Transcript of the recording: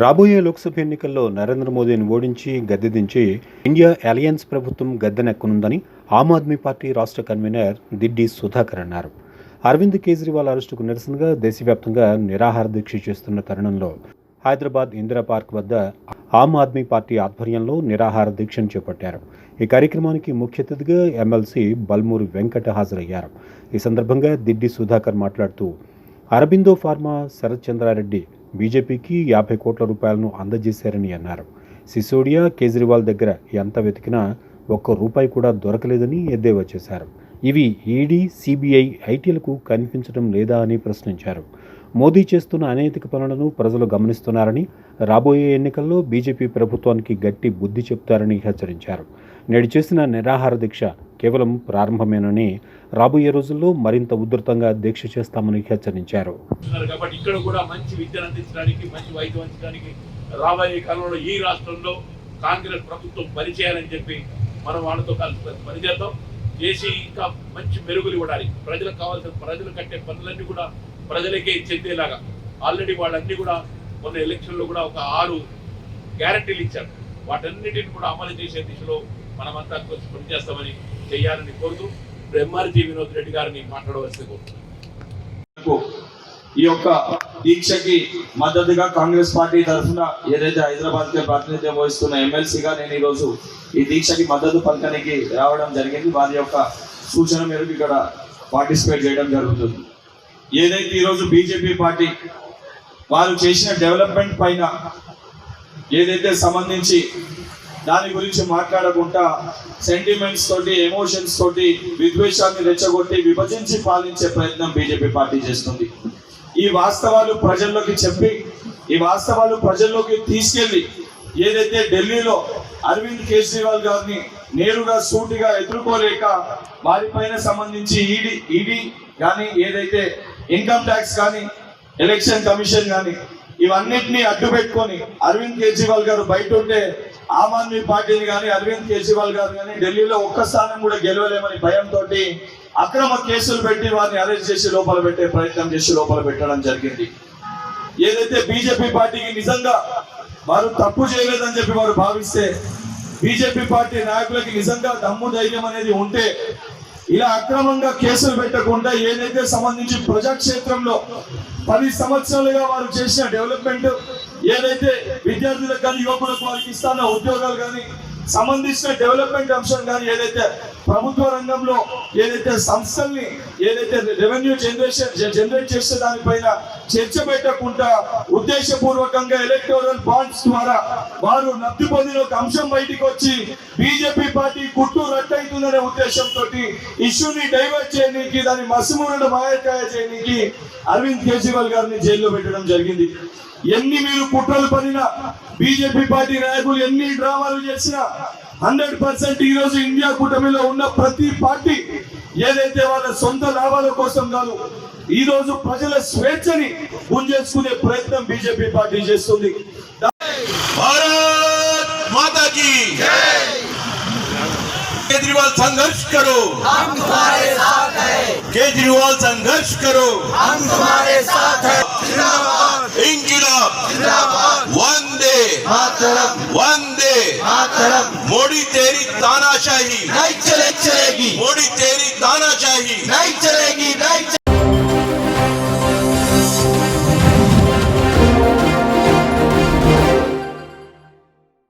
రాబోయే లోక్సభ ఎన్నికల్లో నరేంద్ర మోదీని ఓడించి గద్దె దించి ఇండియా అలయన్స్ ప్రభుత్వం గద్దెనెక్కనుందని ఆమ్ ఆద్మీ పార్టీ రాష్ట్ర కన్వీనర్ దిడ్డి సుధాకర్ అన్నారు. అరవింద్ కేజ్రీవాల్ అరెస్టుకు నిరసనగా దేశవ్యాప్తంగా నిరాహార దీక్ష చేస్తున్న తరుణంలో హైదరాబాద్ ఇందిరా పార్క్ వద్ద ఆమ్ ఆద్మీ పార్టీ ఆధ్వర్యంలో నిరాహార దీక్షను చేపట్టారు. ఈ కార్యక్రమానికి ముఖ్య అతిథిగా ఎమ్మెల్సీ బల్మూరి వెంకట హాజరయ్యారు. ఈ సందర్భంగా దిడ్డి సుధాకర్ మాట్లాడుతూ అరబిందో ఫార్మా శరత్ చంద్రారెడ్డి బీజేపీకి యాభై కోట్ల రూపాయలను అందజేశారని అన్నారు. సిసోడియా కేజ్రీవాల్ దగ్గర ఎంత వెతికినా ఒక్క రూపాయి కూడా దొరకలేదని ఎద్దేవా చేశారు. ఇవి ఈడీ సిబిఐ ఐటీలకు కనిపించడం లేదా అని ప్రశ్నించారు. మోదీ చేస్తున్న అనైతిక పనులను ప్రజలు గమనిస్తున్నారని రాబోయే ఎన్నికల్లో బీజేపీ ప్రభుత్వానికి గట్టి బుద్ధి చెప్తారని హెచ్చరించారు. నేడు చేసిన నిరాహార దీక్ష కేవలం ప్రారంభమేనని రాబోయే రోజుల్లో మరింత ఉధృతంగా దీక్ష చేస్తామని హెచ్చరించారు. కాబట్టి ఇక్కడ కూడా మంచి విద్యను అందించడానికి మంచి వైద్యం అందించడానికి రాబోయే కాలంలో ఈ రాష్ట్రంలో కాంగ్రెస్ ప్రభుత్వం పనిచేయాలని చెప్పి మనం వాళ్ళతో కలిసి పనిచేద్దాం చేసి ఇంకా మంచి మెరుగులు ఇవ్వడాలి. ప్రజలకు కావాల్సిన ప్రజలు కట్టే పనులన్నీ కూడా ప్రజలకే చెందేలాగా ఆల్రెడీ వాళ్ళన్నీ కూడా మొన్న ఎలక్షన్లో కూడా ఒక ఆరు గ్యారంటీలు ఇచ్చారు. వాటన్నిటిని కూడా అమలు చేసే దిశలో మనమంతా కొంచెం పనిచేస్తామని చేయాలని కోరుతూ ఇప్పుడు వినోద్ రెడ్డి గారిని మాట్లాడవలసి కోరుతున్నాను. ఈ యొక్క దీక్షకి మద్దతుగా కాంగ్రెస్ పార్టీ తరఫున ఏదైతే హైదరాబాద్కి ప్రాతినిధ్యం వహిస్తున్న ఎమ్మెల్సీగా నేను ఈరోజు ఈ దీక్షకి మద్దతు పలకనికి రావడం జరిగింది. వారి యొక్క సూచన మేరకు ఇక్కడ పార్టిసిపేట్ చేయడం జరుగుతుంది. ఏదైతే ఈరోజు బీజేపీ పార్టీ వారు చేసిన డెవలప్మెంట్ పైన ఏదైతే సంబంధించి దాని గురించి మాట్లాడకుండా సెంటిమెంట్స్ తోటి ఎమోషన్స్ తోటి విద్వేషాన్ని రెచ్చగొట్టి విభజించి పాలించే ప్రయత్నం బీజేపీ పార్టీ చేస్తుంది. ఈ వాస్తవాలు ప్రజల్లోకి చెప్పి ఈ వాస్తవాలు ప్రజల్లోకి తీసుకెళ్ళి ఏదైతే ఢిల్లీలో అరవింద్ కేజ్రీవాల్ గారిని నేరుగా సూటిగా ఎదుర్కోలేక వారిపైన సంబంధించి ఈడీ ఈడీ కానీ ఏదైతే ఇన్కమ్ ట్యాక్స్ కానీ ఎలక్షన్ కమిషన్ కానీ ఇవన్నిటిని అడ్డు పెట్టుకొని అరవింద్ కేజ్రీవాల్ గారు బయట ఉంటే ఆమ్ ఆద్మీ పార్టీని కానీ అరవింద్ కేజ్రీవాల్ గారు కానీ ఢిల్లీలో ఒక్క స్థానం కూడా గెలవలేమని భయంతో అక్రమ కేసులు పెట్టి వారిని అరెస్ట్ చేసి లోపల పెట్టే ప్రయత్నం చేసి లోపల పెట్టడం జరిగింది. ఏదైతే బీజేపీ పార్టీకి నిజంగా వారు తప్పు చేయలేదని చెప్పి వారు భావిస్తే బీజేపీ పార్టీ నాయకులకి నిజంగా దమ్ము ధైర్యం అనేది ఉంటే ఇలా అక్రమంగా కేసులు పెట్టకుండా ఏదైతే సంబంధించి ప్రజాక్షేత్రంలో పది సంవత్సరాలుగా వారు చేసిన డెవలప్మెంట్ ఏదైతే విద్యార్థులకు కానీ యువకులకు వారికి ఇస్తున్న ఉద్యోగాలు కానీ సంబంధించిన డెవలప్మెంట్ అంశం కానీ ఏదైతే ప్రభుత్వ రంగంలో ఏదైతే సంస్థల్ని ఏదైతే రెవెన్యూ జనరేషన్ జనరేట్ చేసే దానిపైన చర్చ పెట్టకుండా ఉద్దేశపూర్వకంగా ఎలక్టోరల్ బాండ్స్ ద్వారా వారు నత్తి పొందిన ఒక అంశం బయటికి వచ్చి బీజేపీ పార్టీ కుట్టు రట్టయితుందనే ఉద్దేశంతో ఇష్యూని డైవర్ట్ చేయడానికి దాని మసుమూరణ మాయకాయ చేయడానికి అరవింద్ కేజ్రీవాల్ గారిని జైల్లో పెట్టడం జరిగింది. ఎన్ని మీరు కుట్రలు పడినా బీజేపీ పార్టీ నాయకులు ఎన్ని డ్రామాలు చేసినా హండ్రెడ్ పర్సెంట్ ఈ రోజు ఇండియా కూటమిలో ఉన్న ప్రతి పార్టీ ఏదైతే వాళ్ళ సొంత లాభాల కోసం కాదు ఈ రోజు ప్రజల స్వేచ్ఛని గుంజేసుకునే ప్రయత్నం బీజేపీ పార్టీ చేస్తుంది. केजरीवाल संघर्ष करो। हम तुम्हारे साथ हैं। केजरीवाल संघर्ष करो। हम तुम्हारे साथ हैं। जिंदाबाद। इंकिलाब जिंदाबाद। वंदे। मातरम। वंदे। मातरम। मोदी तेरी तानाशाही। नहीं चले चलेगी। मोदी तेरी तानाशाही। नहीं चलेगी नहीं